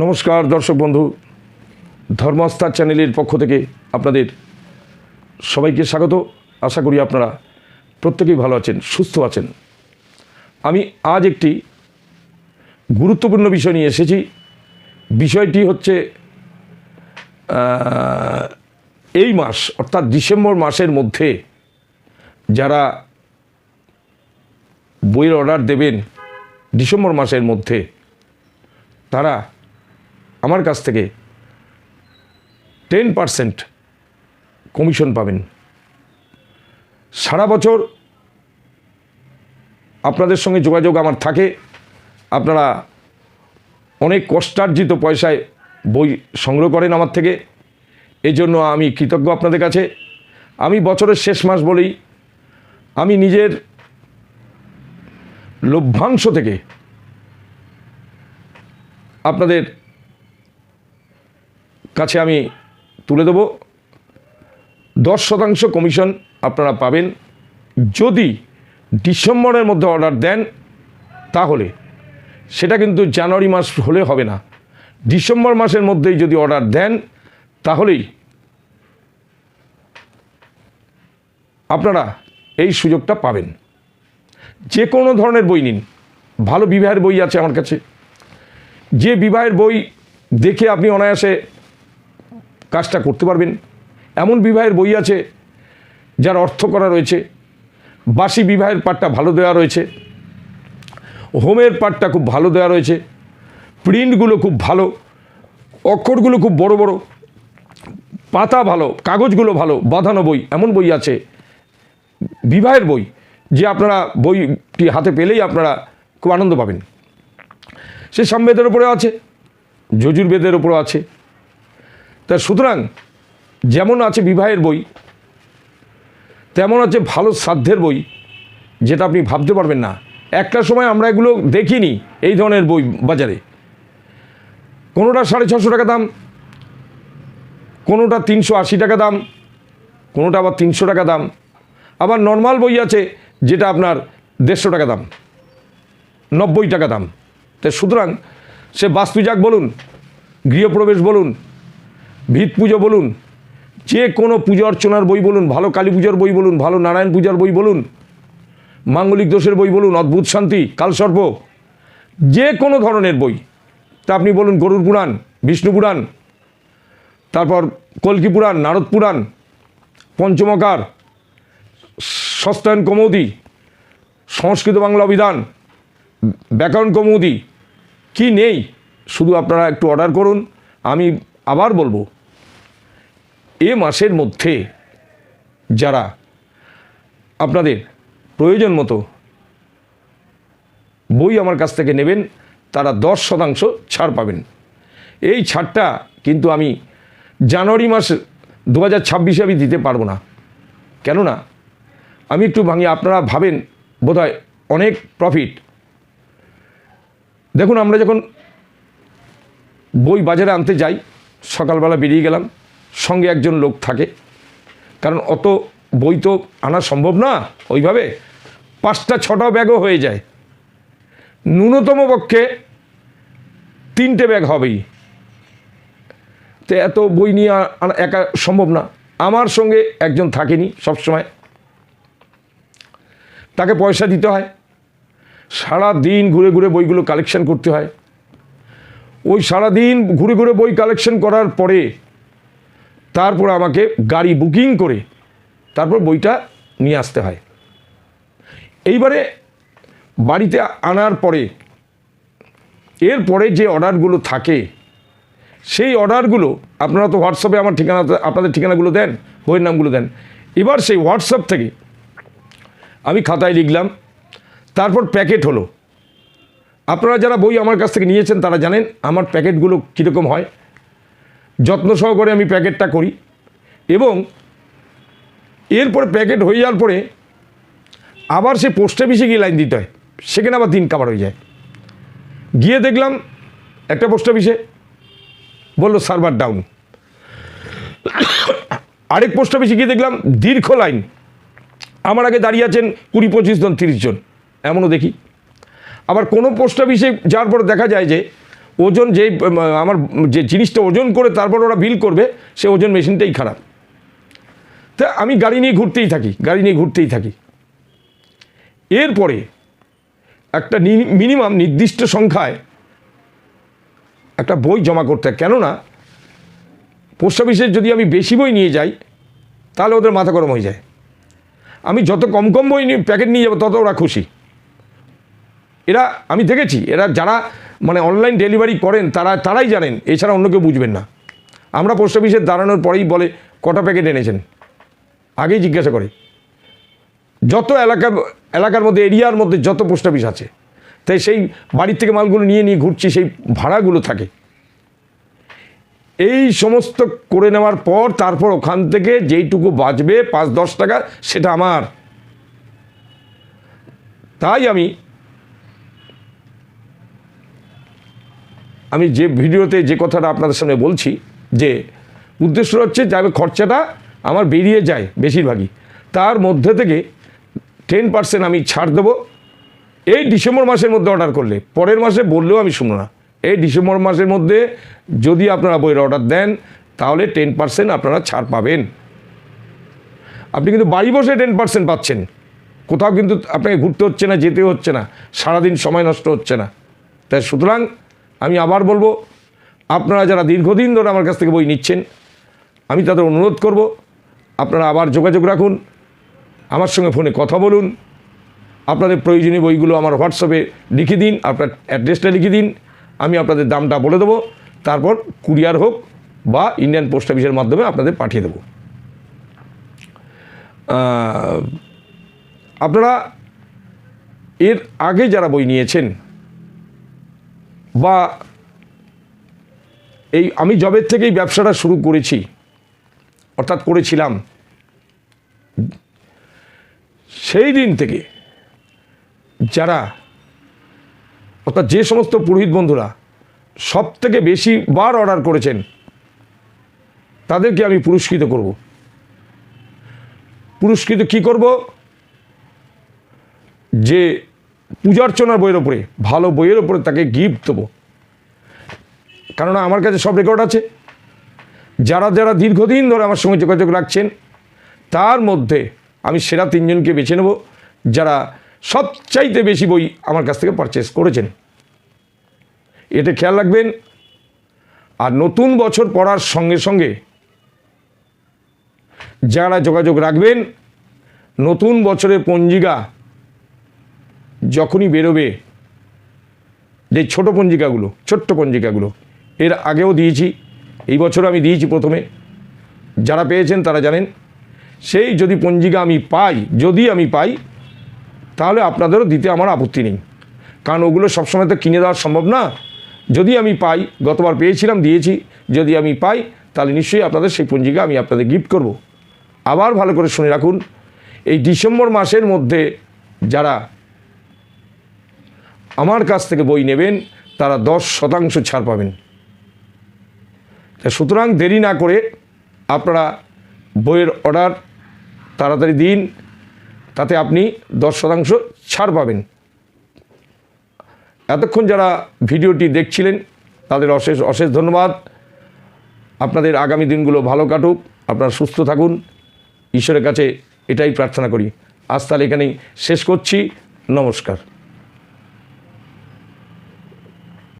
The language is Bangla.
নমস্কার, দর্শক বন্ধু। ধর্মস্থার চ্যানেলের পক্ষ থেকে আপনাদের সবাইকে স্বাগত। আশা করি আপনারা প্রত্যেকেই ভালো আছেন, সুস্থ আছেন। আমি আজ একটি গুরুত্বপূর্ণ বিষয় নিয়ে এসেছি। বিষয়টি হচ্ছে এই মাস, অর্থাৎ ডিসেম্বর মাসের মধ্যে যারা বইয়ের অর্ডার দেবেন, ডিসেম্বর মাসের মধ্যে তারা আমার কাছ থেকে টেন পারসেন্ট কমিশন পাবেন। সারা বছর আপনাদের সঙ্গে যোগাযোগ আমার থাকে। আপনারা অনেক কষ্টার্জিত পয়সায় বই সংগ্রহ করেন আমার থেকে। এই জন্য আমি কৃতজ্ঞ আপনাদের কাছে। আমি বছরের শেষ মাস বলেই আমি নিজের লভ্যাংশ থেকে আপনাদের কাছে আমি তুলে দেব। দশ শতাংশ কমিশন আপনারা পাবেন। যদি ডিসেম্বরের মধ্যে অর্ডার দেন, তাহলে সেটা কিন্তু জানুয়ারি মাস হলে হবে না। ডিসেম্বর মাসের মধ্যেই যদি অর্ডার দেন, তাহলেই আপনারা এই সুযোগটা পাবেন। যে কোনো ধরনের বই নিন। ভালো বিবাহের বই আছে আমার কাছে। যে বিবাহের বই দেখে আপনি অনায়াসে কাজটা করতে পারবেন। এমন বিবাহের বই আছে, যার অর্থ করা রয়েছে, বাসি বিবাহের পাঠটা ভালো দেওয়া রয়েছে, হোমের পাঠটা খুব ভালো দেওয়া রয়েছে, প্রিন্টগুলো খুব ভালো, অক্ষরগুলো খুব বড় বড়, পাতা ভালো, কাগজগুলো ভালো, বাঁধানো বই, এমন বই আছে, বিবাহের বই, যে আপনারা বইটি হাতে পেলেই আপনারা খুব আনন্দ পাবেন। সে সামবেদের উপরে আছে, যজুর্বেদের উপরও আছে তা সুতরাং যেমন আছে বিবাহের বই, তেমন আছে ভালো সাধ্যের বই, যেটা আপনি ভাবতে পারবেন না। একটা সময় আমরা এগুলো দেখিনি এই ধরনের বই বাজারে। কোনোটা সাড়ে ছশো টাকা দাম, কোনোটা তিনশো আশি টাকা দাম, কোনোটা আবার তিনশো টাকা দাম। আবার নর্মাল বই আছে যেটা আপনার দেড়শো টাকা দাম, নব্বই টাকা দাম। তো সুতরাং সে বাস্তুজাক বলুন, গৃহপ্রবেশ বলুন ভিত পুজো বলুন, যে কোনো পুজো অর্চনার বই বলুন, ভালো কালী পুজোর বই বলুন, ভালো নারায়ণ পূজার বই বলুন, মাঙ্গলিক দোষের বই বলুন, অদ্ভুত শান্তি, কালসর্প, যে কোনো ধরনের বই। তা আপনি বলুন গরুর পুরাণ, বিষ্ণু পুরাণ, তারপর কল্কি পুরাণ, নারদ পুরাণ, পঞ্চমকার, সস্তায়ন কৌমুদি, সংস্কৃত বাংলা অভিধান, ব্যাকরণ কৌমুদি, কি নেই? শুধু আপনারা একটু অর্ডার করুন, আমি আবার বলব। এ মাসের মধ্যে যারা আপনাদের প্রয়োজন মতো বই আমার কাছ থেকে নেবেন, তারা দশ শতাংশ ছাড় পাবেন। এই ছাড়টা কিন্তু আমি জানুয়ারি মাস দু হাজার ছাব্বিশে আমি দিতে পারব না। কেননা, আমি একটু ভাঙি আপনারা ভাবেন, বোধহয় অনেক প্রফিট দেখুন, আমরা যখন বই বাজারে আনতে যাই, সকালবেলা বেরিয়ে গেলাম সঙ্গে একজন লোক থাকে। কারণ অত বই তো আনা সম্ভব না ওইভাবে। পাঁচটা, ছটা ব্যাগও হয়ে যায়। ন্যূনতম পক্ষে তিনটে ব্যাগ হবেই। তো এত বই নিয়ে আনা একা সম্ভব না। আমার সঙ্গে একজন থাকেনি সবসময়। তাকে পয়সা দিতে হয়। সারা দিন ঘুরে ঘুরে বইগুলো কালেকশন করতে হয়। ওই সারা দিন ঘুরে ঘুরে বই কালেকশন করার পরে তারপর আমাকে গাড়ি বুকিং করে তারপর বইটা নিয়ে আসতে হয়। এইবারে বাড়িতে আনার পরে এরপরে যে অর্ডারগুলো থাকে, সেই অর্ডারগুলো আপনারা তো হোয়াটসঅ্যাপে আমার ঠিকানা, আপনাদের ঠিকানাগুলো দেন, বইয়ের নামগুলো দেন। এবার সেই হোয়াটসঅ্যাপ থেকে আমি খাতায় লিখলাম, তারপর প্যাকেট হলো। আপনারা যারা বই আমার কাছ থেকে নিয়েছেন তারা জানেন আমার প্যাকেটগুলো কীরকম হয়। যত্ন সহকারে আমি প্যাকেটটা করি এবং এরপরে প্যাকেট হয়ে যাওয়ার পরে আবার সে পোস্ট অফিসে গিয়ে লাইন দিতে হয়। সেখানে আবার দিন কাবার হয়ে যায়। গিয়ে দেখলাম একটা পোস্ট অফিসে বলল সার্ভার ডাউন আরেক পোস্ট অফিসে গিয়ে দেখলাম দীর্ঘ লাইন আমার আগে দাঁড়িয়ে আছেন কুড়ি পঁচিশ জন, তিরিশ জন। এমনও দেখি। আবার কোনো পোস্ট অফিসে যাওয়ার পর দেখা যায় যে ওজন যে আমার যে জিনিসটা ওজন করে তারপর ওরা বিল করবে, সে ওজন মেশিনটাই খারাপ। তা আমি গাড়ি নিয়ে ঘুরতেই থাকি, গাড়ি নিয়ে ঘুরতেই থাকি। এরপরে একটা মিনিমাম নির্দিষ্ট সংখ্যায় একটা বই জমা করতে হয়। কেননা, পোস্ট অফিসে যদি আমি বেশি বই নিয়ে যাই, তাহলে ওদের মাথা গরম হয়ে যায়। আমি যত কম কম বই নিয়ে, প্যাকেট নিয়ে যাব, তত ওরা খুশি। এরা, আমি দেখেছি, এরা যারা মানে অনলাইন ডেলিভারি করেন, তারা তারাই জানেন, এছাড়া অন্য কেউ বুঝবেন না। আমরা পোস্ট অফিসে দাঁড়ানোর পরেই বলে, কটা প্যাকেট এনেছেন? আগেই জিজ্ঞাসা করে। যত এলাকা, এলাকার মধ্যে, এরিয়ার মধ্যে যত পোস্ট অফিস আছে, তাই সেই বাড়ির থেকে মালগুলো নিয়ে নিয়ে ঘুরছি, সেই ভাড়াগুলো থাকে। এই সমস্ত করে নেওয়ার পর, তারপর ওখান থেকে যেইটুকু বাঁচবে, পাঁচ দশ টাকা, সেটা আমার। তাই আমি আমি যে ভিডিওতে যে কথাটা আপনাদের সামনে বলছি, যে উদ্দেশ্য হচ্ছে যাবে খরচাটা আমার বেরিয়ে যায় বেশিরভাগই। তার মধ্যে থেকে টেন পার্সেন্ট আমি ছাড় দেবো। এই ডিসেম্বর মাসের মধ্যে অর্ডার করলে, পরের মাসে বললেও আমি শুনব না। এই ডিসেম্বর মাসের মধ্যে যদি আপনারা বইয়ের অর্ডার দেন, তাহলে টেন পার্সেন্ট আপনারা ছাড় পাবেন। আপনি কিন্তু বাড়ি বসে টেন পার্সেন্ট পাচ্ছেন। কোথাও কিন্তু আপনাকে ঘুরতে হচ্ছে না, যেতে হচ্ছে না। সারাদিন সময় নষ্ট হচ্ছে না। তাই সুতরাং আমি আবার বলব, আপনারা যারা দীর্ঘদিন ধরে আমার কাছ থেকে বই নিচ্ছেন, আমি তাদের অনুরোধ করব, আপনারা আবার যোগাযোগ রাখুন, আমার সঙ্গে ফোনে কথা বলুন, আপনাদের প্রয়োজনীয় বইগুলো আমার হোয়াটসঅ্যাপে লিখে দিন, আপনার অ্যাড্রেসটা লিখে দিন, আমি আপনাদের দামটা বলে দেবো, তারপর কুরিয়ার হোক বা ইন্ডিয়ান পোস্ট অফিসের মাধ্যমে আপনাদের পাঠিয়ে দেবো। আপনারা এর আগে যারা বই নিয়েছেন বা এই আমি জবের থেকেই ব্যবসাটা শুরু করেছি, অর্থাৎ করেছিলাম। সেই দিন থেকে যারা, অর্থাৎ যে সমস্ত পুরোহিত বন্ধুরা সব থেকে বেশি বার অর্ডার করেছেন, তাদেরকে আমি পুরস্কৃত করব। পুরস্কৃত কি করব? যে পূজার্চনার বইয়ের ওপরে, ভালো বইয়ের ওপরে তাকে গিফট দেবো। কেননা আমার কাছে সব রেকর্ড আছে। যারা যারা দীর্ঘদিন ধরে আমার সঙ্গে যোগাযোগ রাখছেন, তার মধ্যে আমি সেরা তিনজনকে বেছে নেব, যারা সবচাইতে বেশি বই আমার কাছ থেকে পারচেস করেছেন। এটা খেয়াল রাখবেন, আর নতুন বছর পড়ার সঙ্গে সঙ্গে যারা যোগাযোগ রাখবেন, নতুন বছরের পঞ্জিকা যখনই বেরোবে যে ছোট পঞ্জিকাগুলো, ছোট্ট পঞ্জিকাগুলো, এর আগেও দিয়েছি, এই বছর আমি দিয়েছি প্রথমে। যারা পেয়েছেন তারা জানেন, সেই যদি পঞ্জিকা আমি পাই, যদি আমি পাই, তাহলে আপনাদেরও দিতে আমার আপত্তি নেই। কারণ ওগুলো সবসময় তো কিনে দেওয়া সম্ভব না। যদি আমি পাই, গতবার পেয়েছিলাম, দিয়েছি, যদি আমি পাই, তাহলে নিশ্চয়ই আপনাদের সেই পঞ্জিকা আমি আপনাদের গিফট করব। আবার ভালো করে শুনে রাখুন, এই ডিসেম্বর মাসের মধ্যে যারা আমার কাছ থেকে বই নেবেন, তারা দশ শতাংশ ছাড় পাবেন। সুতরাং দেরি না করে আপনারা বইয়ের অর্ডার তাড়াতাড়ি দিন, তাতে আপনি দশ শতাংশ ছাড় পাবেন। এতক্ষণ যারা ভিডিওটি দেখছিলেন, তাদের অশেষ অশেষ ধন্যবাদ। আপনাদের আগামী দিনগুলো ভালো কাটুক, আপনারা সুস্থ থাকুন। ঈশ্বরের কাছে এটাই প্রার্থনা করি। আজ তাহলে এখানেই শেষ করছি। নমস্কার।